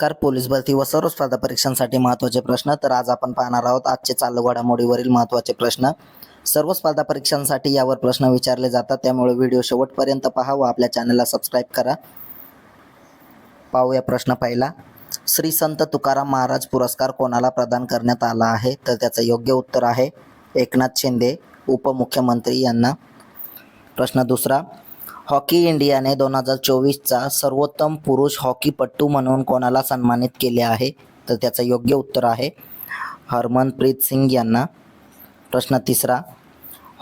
Car police भरती व सर्व स्पर्धा परीक्षांसाठी महत्त्वाचे प्रश्न तर आज आपण पाहणार आहोत आजचे चालू घडामोडीवरील महत्त्वाचे प्रश्न. सर्व स्पर्धा परीक्षांसाठी यावर प्रश्न विचारले जातात त्यामुळे व्हिडिओ शेवटपर्यंत पहा व आपल्या चॅनलला सबस्क्राईब करा. पाहूया प्रश्न पहिला. श्री संत तुकाराम महाराज पुरस्कार कोणाला प्रदान करण्यात आला आहे? तर त्याचं योग्य उत्तर आहे एकनाथ शिंदे उपमुख्यमंत्री यांना. प्रश्न दुसरा. हॉकी इंडियाने दोन हजार चोवीसचा सर्वोत्तम पुरुष हॉकीपट्टू म्हणून कोणाला सन्मानित केले आहे? तर त्याचं योग्य उत्तर आहे हरमनप्रीत सिंग यांना. प्रश्न तिसरा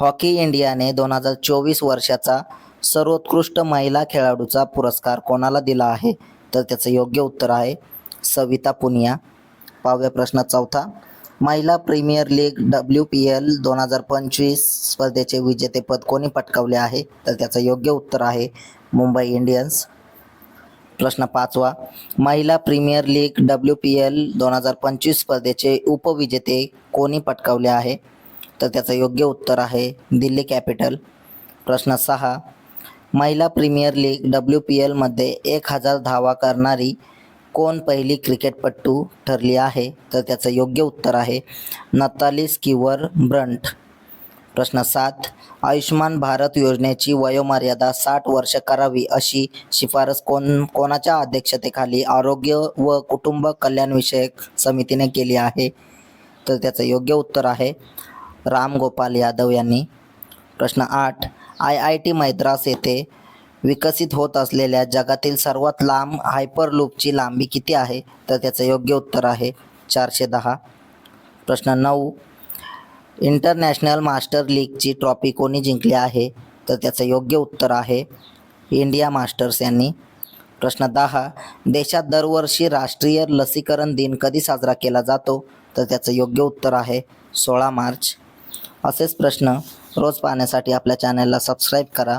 हॉकी इंडियाने दोन हजार चोवीस वर्षाचा सर्वोत्कृष्ट महिला खेळाडूचा पुरस्कार कोणाला दिला आहे? तर त्याचं योग्य उत्तर आहे सविता पुनिया. पाव्या प्रश्न चौथा महिला premier league W P L दोन हजार पंचवीस स्पर्धेचे विजेतेपद कोणी पटकावले आहे? तर त्याचं योग्य उत्तर आहे मुंबई इंडियन्स. प्रश्न पाचवा. महिला premier league W P L दोन हजार पंचवीस स्पर्धेचे उपविजेते कोणी पटकावले आहे? तर त्याचं योग्य उत्तर आहे दिल्ली कॅपिटल. प्रश्न सहा. महिला प्रीमियर लीग डब्ल्यू पी एलमध्ये एक हजार धावा करणारी कोण पहिली क्रिकेटपट्टू ठरली आहे तर त्याचं योग्य उत्तर आहे नताली किवर ब्रंट. प्रश्न सात आयुष्मान भारत योजनेची वयोमर्यादा साठ वर्ष करावी अशी शिफारस कोण कोणाच्या अध्यक्षतेखाली आरोग्य व कुटुंब कल्याणविषयक समितीने केली आहे? तर त्याचं योग्य उत्तर आहे राम गोपाल यादव यांनी. प्रश्न आठ आय आय टी मैद्रास येथे विकसित होत असलेल्या जगातील सर्वात लांब हायपरलूपची लांबी किती आहे? तर त्याचं योग्य उत्तर आहे चारशे दहा. प्रश्न नऊ. इंटरनॅशनल मास्टर लीगची ट्रॉफी कोणी जिंकली आहे? तर त्याचं योग्य उत्तर आहे इंडिया मास्टर्स यांनी. प्रश्न दहा. देशात दरवर्षी राष्ट्रीय लसीकरण दिन कधी साजरा केला जातो? तर त्याचं योग्य उत्तर आहे सोळा मार्च. असेच प्रश्न रोज पाहण्यासाठी आपल्या चॅनलला सबस्क्राईब करा.